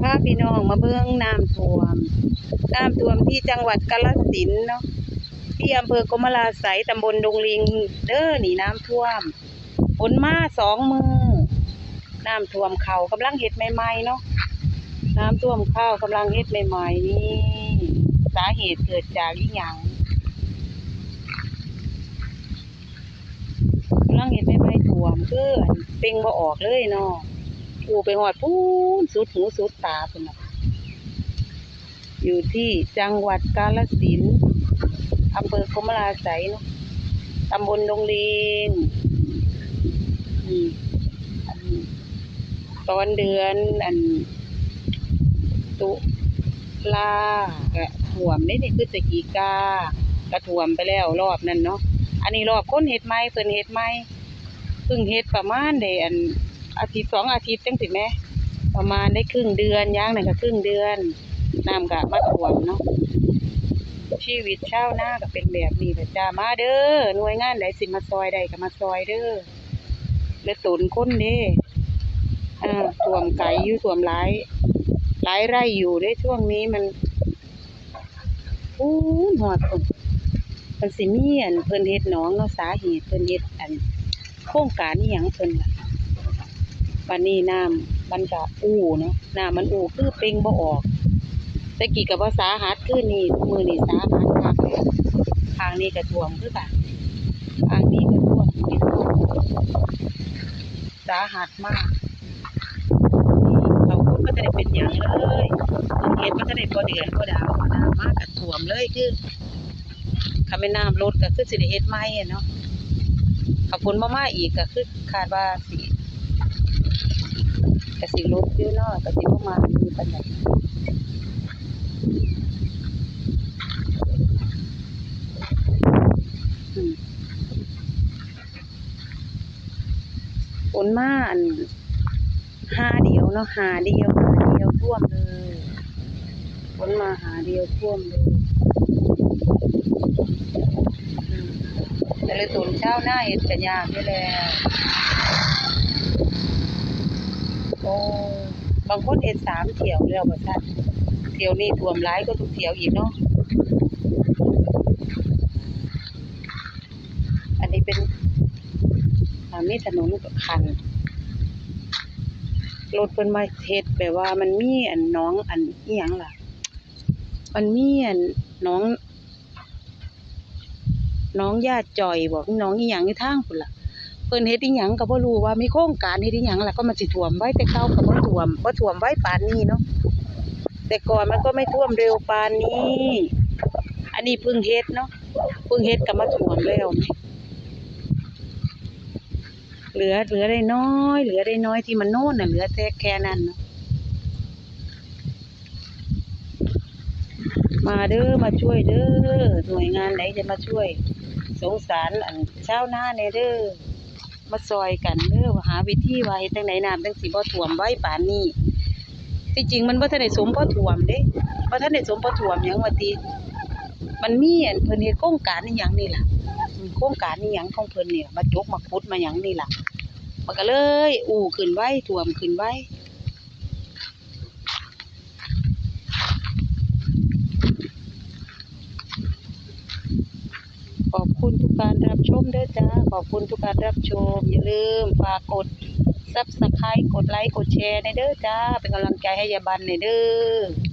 พาพี่น้องมาเบิ่งน้ำท่วม น้ำท่วมที่จังหวัดกาฬสินเนาะ ที่อำเภอกมลาไสยตำบลดงลิงเด้อหนีน้ำท่วมฝนมาสองมือ น้ำท่วมเขากำลังเฮ็ดใหม่ๆเนาะ น้ำท่วมข้าวกำลังเฮ็ดใหม่ๆนี่สาเหตุเกิดจากอีหยังกำลังเฮ็ดใหม่ๆท่วมคืออันเป่งบ่ออกเลยเนาะ อูไปหอดพูนสุดหูสุดตาพุ่นน่ะอยู่ที่จังหวัดกาฬสินอำเภอกมลาไสเนาะตำบลดงลิงอืมอันตอนเดือนอัน ตุลาก็ท่วมนี่นี่คือสกีกาก็ท่วมไปแล้วรอบนั้นเนาะอันนี้รอบคนเฮ็ดใหม่เพิ่นเฮ็ดใหม่เพิ่งเฮ็ดประมาณได้อัน อาทิตย์สองอาทิตย์จังสิแหมประมาณได้ครึ่งเดือนย่างหนั่นก็ครึ่งเดือนน้ำก็มาท่วมเนาะชีวิตชาวนาก็เป็นแบบนี้แหละจ้ามาเด้อหน่วยงานใดสิมาซอยใดก็มาซอยเด้อและตุนคนเด้อ่าท่วมไก่อยู่ท่วมหลายหลายไร่อยู่ในช่วงนี้มันอู้หอดพุ่นมันสิมีอันเพิ่นเฮ็ดหนองเนาะสาเหตุเพิ่นเฮ็ดอันโครงการอีหยังเพิ่นล่ะ บัดนี้น้ำมันก็อู้เนาะน้ำมันอู้คือเป่งบ่ออกต่กี้ก็บ่สาหัสคือนี่มือนี้สาหัสคักทางนี้ก็ท่วมคือกันทางนี้ก็ท่วมนี่ท่วมสาหัสมากนี่เขาคนก็จะได้เป็นหยังเลยเฮ็ดมันก็ได้บ่เดือนบ่ดาวน้ำมากก็ท่วมเลยคือถ้าแม่น้ำลดก็คือสิได้เฮ็ดใหม่เนาะถ้าฝนบ่มาอีกก็คือคาดว่าสิ กสิลดอยู่เนาะกสิบ่มาอีกปานใดอืมฝนมาอันหาเดียวเนาะหาเดียวหาเดียวท่วมเลยฝนมาหาเดียวท่วมเลยแต่เลยตุนเช้าหน้าเห็ดกันยากด้แล้วโอ้ บางคนเห็ดสามเที่ยวแล้วบ่ทันเที่ยวนี้ท่วมหลายก็ทุกเที่ยวอีกเนาะอันนี้เป็นอ่ามีถนนกับคันรถเพิ่นมาเฮ็ดแบบว่ามันมีอันน้องอันอีหยังล่ะ มันมีอันน้อง น้องญาติจ่อยบอกน้องอีหยังอยู่ทางพุ่นล่ะ เพิ่นเฮ็ดอีหยังก็บ่รู้ว่ามีโครงการเฮ็ดอีหยังล่ะก็มันสิท่วมไว้แต่เก่าก็บ่ท่วมบ่ท่วมไว้ปานนี้เนาะแต่ก่อนมันก็ไม่ท่วมเร็วปานนี้ อันนี้เพิ่งเฮ็ดเนาะเพิ่งเฮ็ดก็มาท่วมแล้วแหมเหลือเหลือได้น้อย เหลือได้น้อยที่มันโน่นน่ะเหลือแต่แค่นั้นเนาะมาเด้อมาช่วยเด้อหน่วยงานไหนจะมาช่วย สงสารอันชาวนาแน่เด้อ มาซอยกันเด้อหาวิธีว่าเฮ็ดจังไดน้ำจังสิบ่ท่วมไว้ป่านนี้ที่จริงมันบ่ทันได้สมพอท่วมเด้บ่ทันได้สมพอท่วมหยังว่าติมันมีอันเพิ่นเฮ็ดโครงการอีหยังนี่ล่ะอืมโครงการนี่หยังของเพิ่นเนี่มาจกมาขุดมาหยังนี่ล่ะมันก็เลย อู่ขึ้นไว้ท่วมขึ้นไว้ ขอบคุณทุกการรับชมเด้อจ้า ขอบคุณทุกการรับชม อย่าลืมฝากกดซับสไครต์กดไลค์ กดแชร์ในเด้อจ้า เป็นกำลังใจให้ยายบันในเด้อ